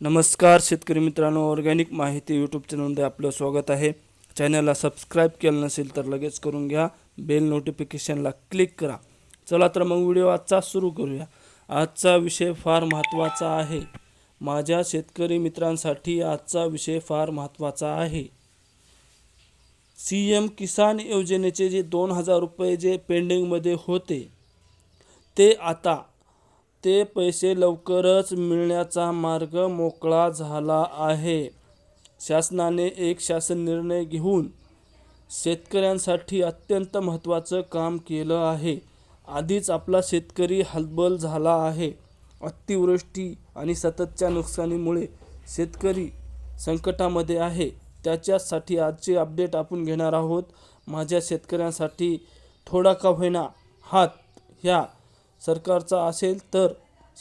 नमस्कार शेतकरी मित्रांनो ऑर्गॅनिक माहिती यूट्यूब चॅनलमध्ये आपलं स्वागत आहे. चॅनलला सबस्क्राईब केलं नसेल तर लगेच करून घ्या. बेल नोटिफिकेशनला क्लिक करा. चला तर मग व्हिडिओ आजचा सुरू करूया. आजचा विषय फार महत्त्वाचा आहे. माझ्या शेतकरी मित्रांसाठी आजचा विषय फार महत्त्वाचा आहे. सी एम किसान योजनेचे जे दोन हजार रुपये जे पेंडिंगमध्ये होते ते आता ते पैसे लवकरच मिळण्याचा मार्ग मोकळा झाला आहे. शासनाने एक शासन निर्णय घेऊन शेतकऱ्यांसाठी अत्यंत महत्त्वाचं काम केलं आहे. आधीच आपला शेतकरी हलबल झाला आहे. अतिवृष्टी आणि सततच्या नुकसानीमुळे शेतकरी संकटामध्ये आहे. त्याच्यासाठी आजचे अपडेट आपण घेणार आहोत. माझ्या शेतकऱ्यांसाठी थोडा का होईना हात ह्या सरकारचा असेल तर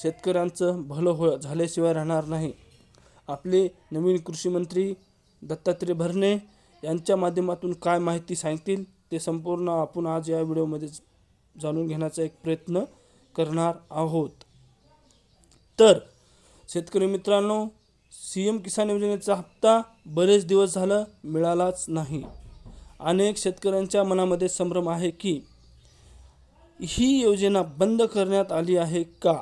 शेतकऱ्यांचं भलं हो झाल्याशिवाय राहणार नाही. आपले नवीन कृषीमंत्री दत्तात्रय भरणे यांच्या माध्यमातून काय माहिती सांगतील ते संपूर्ण आपण आज या व्हिडिओमध्ये जाणून घेण्याचा एक प्रयत्न करणार आहोत. तर शेतकरी मित्रांनो सी एम किसान योजनेचा हप्ता बरेच दिवस झालं मिळालाच नाही. अनेक शेतकऱ्यांच्या मनामध्ये संभ्रम आहे की ही योजना बंद करण्यात आली आहे का?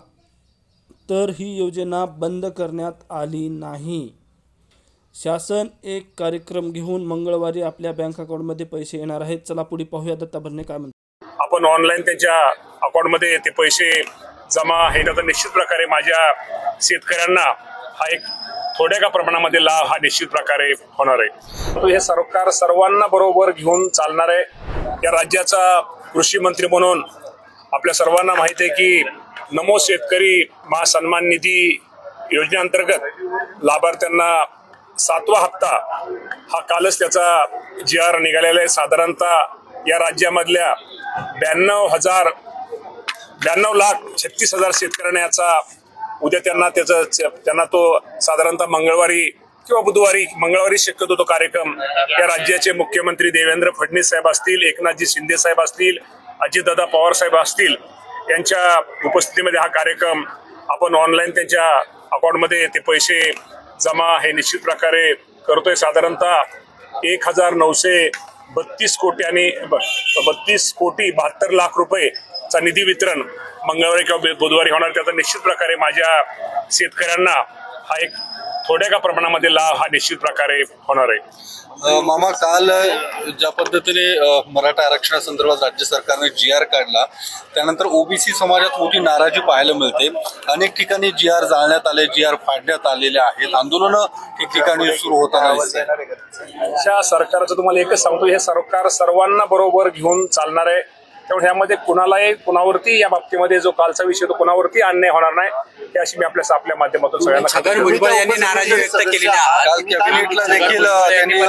तर ही योजना बंद करण्यात आली नाही. शासन एक कार्यक्रम घेऊन मंगळवारी आपल्या बँक अकाउंटमध्ये पैसे येणार आहेत. चला पुढे पाहूया. दत्ता भरणे काय म्हणतात? आपण ऑनलाईन त्यांच्या अकाउंटमध्ये ते पैसे जमा हे तर निश्चित प्रकारे माझ्या शेतकऱ्यांना हा एक थोड्या का प्रमाणामध्ये लाभ हा निश्चित प्रकारे होणार आहे. हे सरकार सर्वांना बरोबर घेऊन चालणार आहे. या राज्याचा कृषी मंत्री म्हणून आपल्या सर्वांना माहिती आहे की नमो शेतकरी महासन्मान निधी योजनेअंतर्गत लाभार्थ्यांना सातवा हप्ता हा कालच त्याचा जी आर निघालेला आहे. साधारणतः या राज्यामधल्या ब्याण्णव हजार ब्याण्णव लाख छत्तीस हजार शेतकऱ्यांना याचा उद्या त्यांना त्याचा त्यांना तो साधारणतः मंगळवारी किंवा बुधवारी मंगळवारी शक्यतो तो कार्यक्रम या राज्याचे मुख्यमंत्री देवेंद्र फडणवीस साहेब असतील एकनाथजी शिंदे साहेब असतील अजितदादा पवारसाहेब असतील यांच्या उपस्थितीमध्ये हा कार्यक्रम आपण ऑनलाईन त्यांच्या अकाउंटमध्ये ते पैसे जमा हे निश्चित प्रकारे करतोय. साधारणतः एक हजार नऊशे बत्तीस कोटी आणि बत्तीस कोटी बहात्तर लाख रुपयेचा निधी वितरण मंगळवारी किंवा बुधवारी होणार. त्याचा निश्चित प्रकारे माझ्या शेतकऱ्यांना हा एक थोड्या का प्रमाणामध्ये लाभ हा निश्चित प्रकारे होणार आहे? मामा काल ज्या पद्धतीने मराठा आरक्षणासंदर्भात राज्य सरकारने जी आर काढला त्यानंतर ओबीसी समाजात मोठी नाराजी पाहायला मिळते. अनेक ठिकाणी जी आर जाळण्यात आले जी आर फाडण्यात आलेले आहेत. आंदोलनं ठिकठिकाणी सुरू होताना सरकारचं तुम्हाला एकच सांगतो हे सरकार सर्वांना बरोबर घेऊन चालणार आहे. त्यामुळे ह्यामध्ये कुणालाही कुणावरती या बाबतीमध्ये जो कालचा विषय तो कुणावरती अन्याय होणार नाही हे अशी मी आपल्या आपल्या माध्यमातून सगळ्यांना छगन खात्री भुजबळ यांनी नाराजी व्यक्त केलेली आहे काल कॅबिनेटला देखील त्यांनी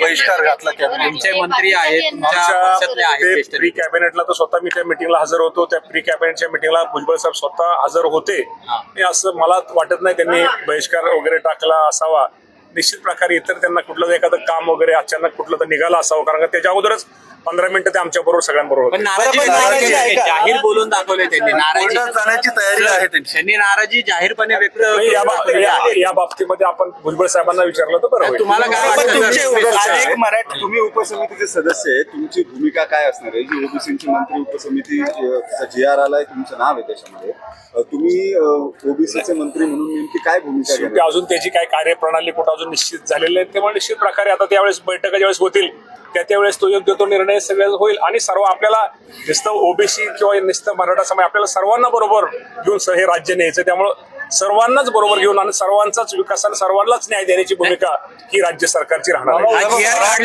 बहिष्कार घातला कॅबिनेटचा तुमचे मंत्री आहेत तुमच्या पक्षातले ते प्री कॅबिनेटला तर स्वतः मी त्या मिटिंगला हजर होतो. त्या प्री कॅबिनेटच्या मिटिंगला भुजबळ साहेब स्वतः हजर होते. हे. असं मला वाटत नाही त्यांनी बहिष्कार वगैरे टाकला असावा. निश्चित प्रकारे इतर त्यांना कुठलं एखादं काम वगैरे अचानक कुठलं तर निघालं असावं. कारण का त्याच्या अगोदरच पंधरा मिनिटं ते आमच्या बरोबर सगळ्यांबरोबर पण होते. नाराजी बरोबर, नाराजी नाराजी आहे आहे. का? जाहीर बोलून दाखवले त्यांनी. नाराजी जाण्याची तयारी आहे त्यांची. त्यांनी नाराजी जाहीरपणे व्यक्त नाही, या आहे. या बाबतीमध्ये आपण भुजबळ साहेबांना विचारलं तर बरं होईल. तुम्हाला काय पण वाटतं? तुमचे जर- अनेक मराठी तुम्ही उपसमितीचे सदस्य आहे तुमची भूमिका काय असणार आहे? जी ओबीसीची मंत्री उपसमिती जी आर आलाय तुमचं नाव आहे त्याच्यामध्ये. अ, तुम्ही ओबीसीचे मंत्री म्हणून नेमकी काय भूमिका शेवटी घेणार? अजून त्याची काय कार्यप्रणाली कुठं अजून निश्चित झालेली आहे तेव्हा निश्चित प्रकारे आता त्यावेळेस बैठका ज्यावेळेस होतील त्या त्यावेळेस तो योग्य तो निर्णय सगळ्या होईल. आणि सर्व आपल्याला नुसतं ओबीसी किंवा नुसतं मराठा समाज आपल्याला सर्वांना बरोबर घेऊन हे राज्य न्यायचं. त्यामुळं सर्वांनाच बरोबर घेऊन आणि सर्वांचाच विकास आणि सर्वांनाच न्याय देण्याची भूमिका ही राज्य सरकारची राहणार आहे.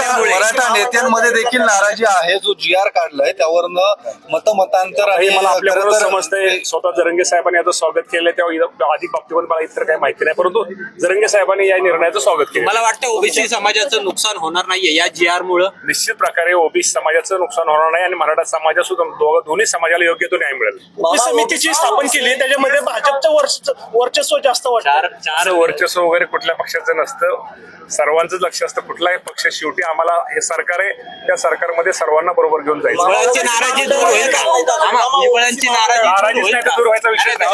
हा मराठा नेत्यांमध्ये देखील नाराजी आहे जो जी आर काढलाय त्यावरनं मतमतांतर हे आणि मला आपल्याबरोबर तर- समजतंय. स्वतः जरंगे साहेबांनी याचं स्वागत केलंय तेव्हा अधिक बाबतीमध्ये मला इतर काही माहिती नाही परंतु जरंगे साहेबांनी या निर्णयाचं स्वागत केलं मला वाटतं ओबीसी समाजाचं नुकसान होणार नाहीये या जी आर मुळे. निश्चित प्रकारे ओबीसी समाजाचं नुकसान होणार नाही आणि मराठा समाजा सुद्धा दोघं दोन्ही समाजाला योग्य तो न्याय मिळेल. समितीची स्थापन केली त्याच्यामध्ये भाजपचं वर्च- वर्चस्व जास्त वाटतं. चार चार चार वर्चस्व वगैरे कुठल्या पक्षाचं नसतं. सर्वांचंच लक्ष असतं कुठलाही पक्ष शेवटी आम्हाला हे सरकार आहे त्या सरकारमध्ये सर्वांना बरोबर घेऊन जायचं नाराजी दूर होईल का? आम्हा भुजबळांची नाराजी दूर नाराजीच होईल नाही तर का? दूर व्हायचा विषय नाही.